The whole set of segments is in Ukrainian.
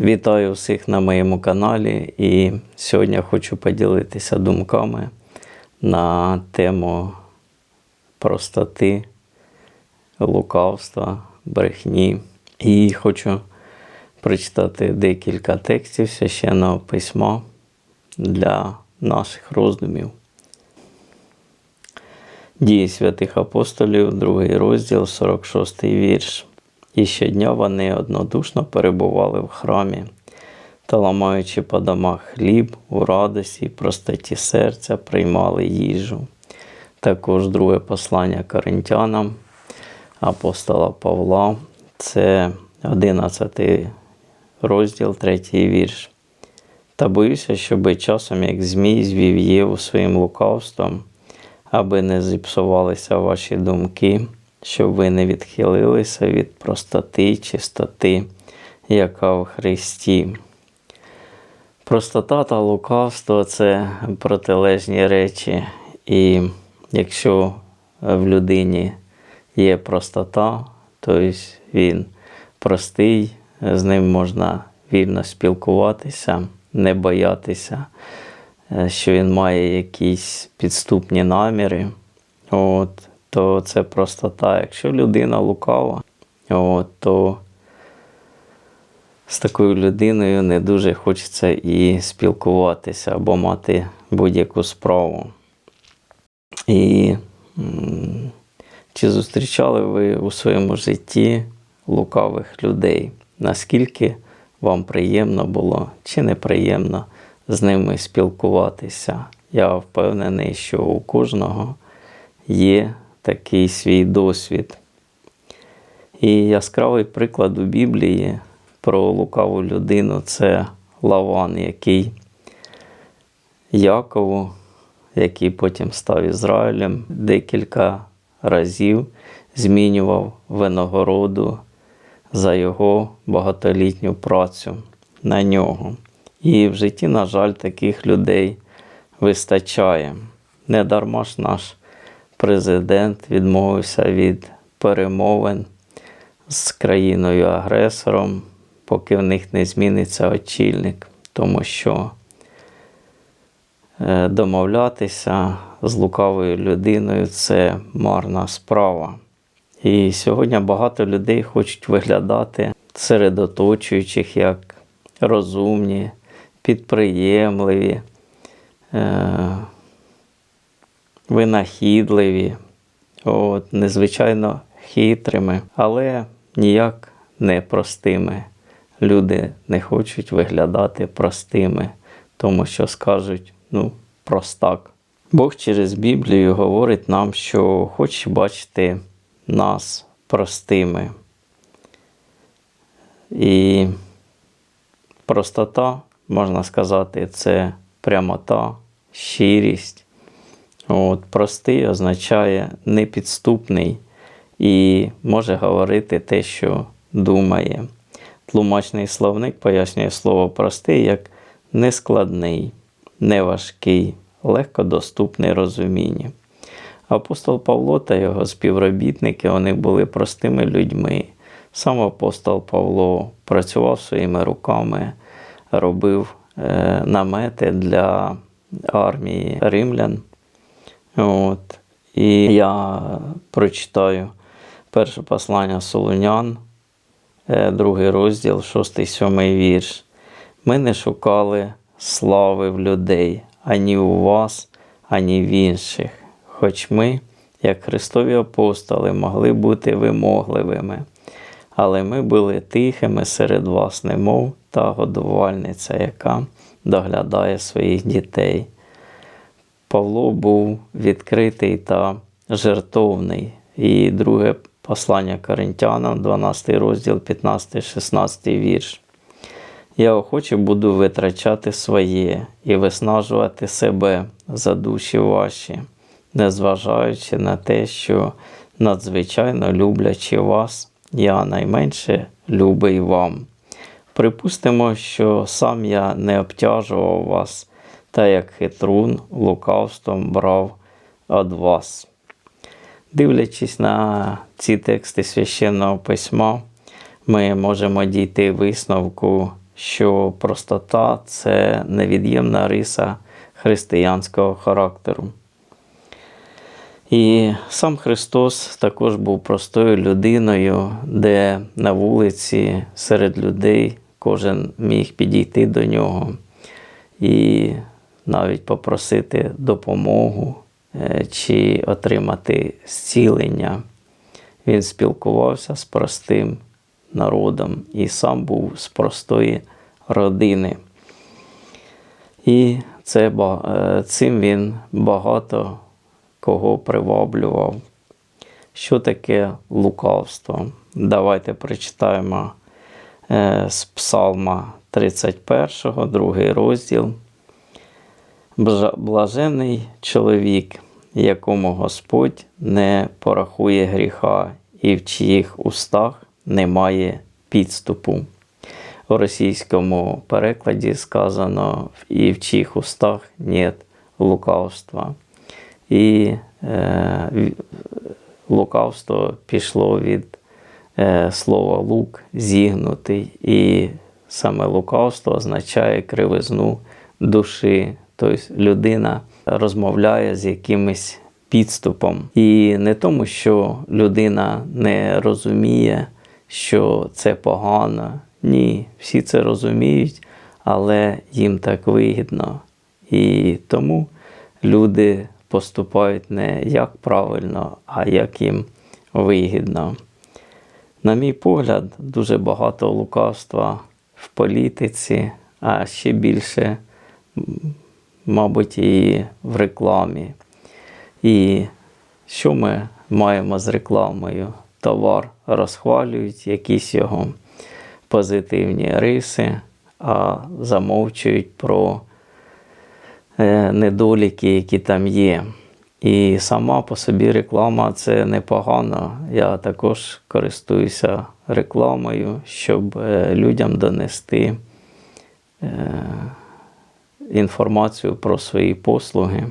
Вітаю всіх на моєму каналі і сьогодні хочу поділитися думками на тему простоти, лукавства, брехні. І хочу прочитати декілька текстів священного письма для наших роздумів. Дії святих апостолів, другий розділ, 46 вірш. І щодня вони однодушно перебували в храмі та, ламаючи по домах хліб у радості і простоті серця, приймали їжу. Також друге послання коринтянам апостола Павла, це 11 розділ, 3 вірш. Та боюся, щоби часом, як Змій звів Єву своїм лукавством, аби не зіпсувалися ваші думки, щоб ви не відхилилися від простоти, чистоти, яка в Христі. Простота та лукавство це протилежні речі. І якщо в людині є простота, то він простий, з ним можна вільно спілкуватися, не боятися, е, що він має якісь підступні наміри, от, то це простота. Якщо людина лукава, от, то з такою людиною не дуже хочеться і спілкуватися або мати будь-яку справу. І чи зустрічали ви у своєму житті лукавих людей? Наскільки вам приємно було чи неприємно з ними спілкуватися? Я впевнений, що у кожного є такий свій досвід. І яскравий приклад у Біблії про лукаву людину це Лаван, який Якову, який потім став Ізраїлем, декілька разів змінював винагороду за його багатолітню працю на нього. І в житті, на жаль, таких людей вистачає. Недарма ж наш президент відмовився від перемовин з країною-агресором, поки в них не зміниться очільник, тому що е, домовлятися з лукавою людиною це марна справа. І сьогодні багато людей хочуть виглядати серед оточуючих як розумні, підприємливі, е- винахідливі, от, незвичайно хитрими, але ніяк не простими. Люди не хочуть виглядати простими, тому що скажуть, ну, простак. Бог через Біблію говорить нам, що хоче бачити нас простими. І простота, можна сказати, це прямота, щирість. От, Простий означає непідступний і може говорити те, що думає. Тлумачний словник пояснює слово простий як нескладний, неважкий, легкодоступний розуміння. Апостол Павло та його співробітники вони були простими людьми. Сам апостол Павло працював своїми руками, робив е, намети для армії римлян. От. І я прочитаю перше послання Солонян, е, другий розділ, 6-7 вірш. Ми не шукали слави в людей ані у вас, ані в інших. Хоч ми, як Христові апостоли, могли бути вимогливими, але ми були тихими серед вас, немов та годувальниця, яка доглядає своїх дітей. Павло був відкритий та жертовний. І друге послання Коринтянам, 12 розділ, 15-16 вірш. Я охоче буду витрачати своє і виснажувати себе за душі ваші, незважаючи на те, що надзвичайно люблячи вас, я найменше любий вам. Припустимо, що сам я не обтяжував вас та як хитрун лукавством брав від вас. Дивлячись на ці тексти священного письма, ми можемо дійти висновку, що простота це невід'ємна риса християнського характеру. І сам Христос також був простою людиною, де на вулиці серед людей кожен міг підійти до нього і навіть попросити допомогу е, чи отримати зцілення. Він спілкувався з простим народом і сам був з простої родини. І це, е, цим він багато кого приваблював. Що таке лукавство? Давайте прочитаємо е, з Псалма 31, другий розділ. Блажений чоловік, якому Господь не порахує гріха, і в чиїх устах немає підступу. У російському перекладі сказано і в чиїх устах нет лукавства. І е, лукавство пішло від е, слова лук зігнутий, і саме лукавство означає кривизну душі. Тобто людина розмовляє з якимось підступом. І не тому, що людина не розуміє, що це погано. Ні, всі це розуміють, але їм так вигідно. І тому люди поступають не як правильно, а як їм вигідно. На мій погляд, дуже багато лукавства в політиці, а ще більше, мабуть, і в рекламі. І що ми маємо з рекламою? Товар розхвалюють, якісь його позитивні риси, а замовчують про е, недоліки, які там є. І сама по собі реклама це непогано. Я також користуюся рекламою, щоб е, людям донести е, інформацію про свої послуги.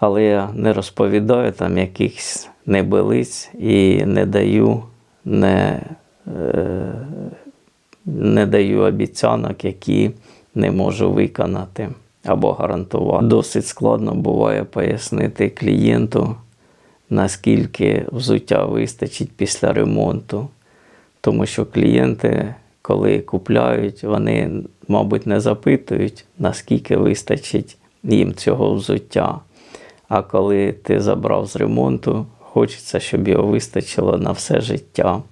Але я не розповідаю там якихось небелиць і не даю, не, е, не даю обіцянок, які не можу виконати або гарантувати. Досить складно буває пояснити клієнту, наскільки взуття вистачить після ремонту. Тому що клієнти, коли купляють, вони, мабуть, не запитують, наскільки вистачить їм цього взуття. А коли ти забрав з ремонту, хочеться, щоб його вистачило на все життя.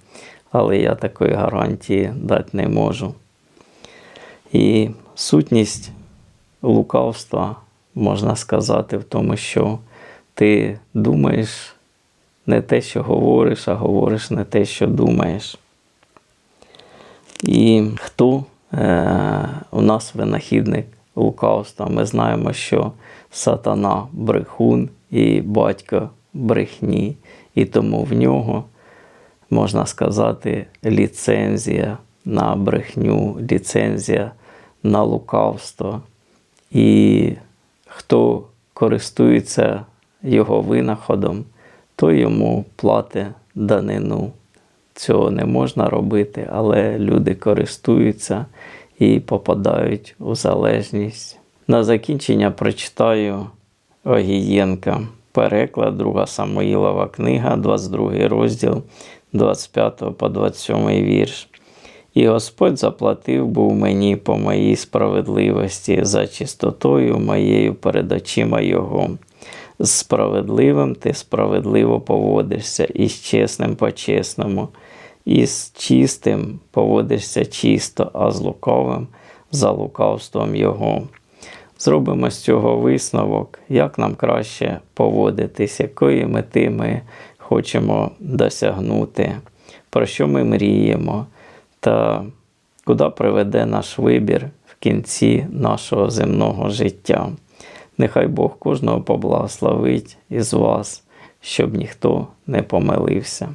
Але я такої гарантії дати не можу. І сутність лукавства, можна сказати, в тому, що ти думаєш не те, що говориш, а говориш не те, що думаєш. І хто у нас винахідник лукавства? Ми знаємо, що сатана брехун і батько брехні, і тому в нього, можна сказати, ліцензія на брехню, ліцензія на лукавство. І хто користується його винаходом, то йому платить данину. Цього не можна робити, але люди користуються і попадають у залежність. На закінчення прочитаю Огієнка. Переклад 2 Самуїлова книга, 22 розділ, 25 по 27 вірш. І Господь заплатив був мені по моїй справедливості за чистотою моєю перед очима Його. З справедливим ти справедливо поводишся, і з чесним по-чесному, і з чистим поводишся чисто, а з лукавим за лукавством Його. Зробимо з цього висновок, як нам краще поводитись, якої мети ми хочемо досягнути, про що ми мріємо, та куди приведе наш вибір в кінці нашого земного життя. Нехай Бог кожного поблагословить із вас, щоб ніхто не помилився.